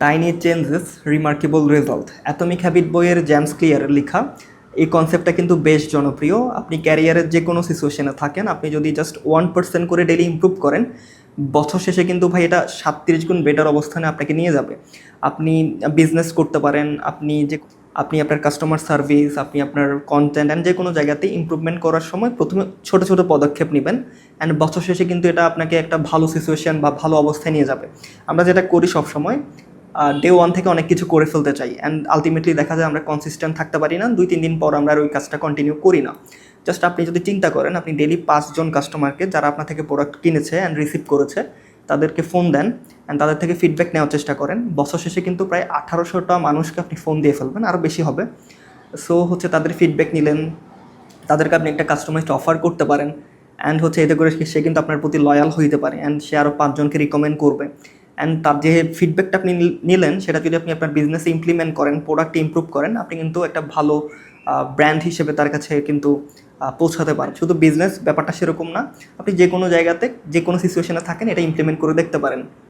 Tiny changes remarkable result atomic habit বইয়ের James ক্লিয়ারের লেখা। এই কনসেপ্টটা কিন্তু বেশ জনপ্রিয়। আপনি ক্যারিয়ারের যে কোনো সিচুয়েশনে থাকেন, আপনি যদি জাস্ট ওয়ান পার্সেন্ট করে ডেলি ইম্প্রুভ করেন, বছর শেষে কিন্তু ভাই এটা সাতত্রিশ গুণ বেটার অবস্থানে আপনাকে নিয়ে যাবে। আপনি বিজনেস করতে পারেন, আপনি যে, আপনি আপনার কাস্টমার সার্ভিস আপনি আপনার কন্টেন্ট অ্যান্ড যে কোনো জায়গাতে ইমপ্রুভমেন্ট করার সময় প্রথমে ছোট ছোট পদক্ষেপ নেবেন অ্যান্ড বছর শেষে কিন্তু এটা আপনাকে একটা ভালো সিচুয়েশন বা ভালো অবস্থায় নিয়ে যাবে। আমরা যেটা করি সবসময় ডে ওয়ান থেকে অনেক কিছু করে ফেলতে চাই। অ্যান্ড আলটিমেটলি দেখা যায় আমরা কনসিস্টেন্ট থাকতে পারি না, দুই, তিন দিন পর আমরা আর ওই কাজটা কন্টিনিউ করি না। জাস্ট আপনি যদি চিন্তা করেন, আপনি ডেলি পাঁচজন কাস্টমারকে যারা আপনার থেকে প্রোডাক্ট কিনেছে অ্যান্ড রিসিভ করেছে, তাদেরকে ফোন দেন অ্যান্ড তাদের থেকে ফিডব্যাক নেওয়ার চেষ্টা করেন। বছর শেষে কিন্তু প্রায় আঠারোশোটা মানুষকে আপনি ফোন দিয়ে ফেলবেন আরও বেশি হবে। সো হচ্ছে তাদের ফিডব্যাক নিলেন, তাদেরকে আপনি একটা কাস্টমাইজড অফার করতে পারেন। অ্যান্ড হচ্ছে এতে করে সে কিন্তু আপনার প্রতি লয়াল হইতে পারে। অ্যান্ড সে আরও পাঁচজনকে রিকমেন্ড করবে। অ্যান্ড তার যে ফিডব্যাকটা আপনি নিল- নিলেন, সেটা যদি আপনি আপনার বিজনেসে ইমপ্লিমেন্ট করেন প্রোডাক্ট ইম্প্রুভ করেন, আপনি কিন্তু একটা ভালো ব্র্যান্ড হিসেবে তার কাছে কিন্তু পৌঁছাতে পারেন। শুধু বিজনেস ব্যাপারটা সেরকম না, আপনি যে কোনো জায়গাতে যে কোনো সিচুয়েশনে থাকেন, এটা ইমপ্লিমেন্ট করে দেখতে পারেন।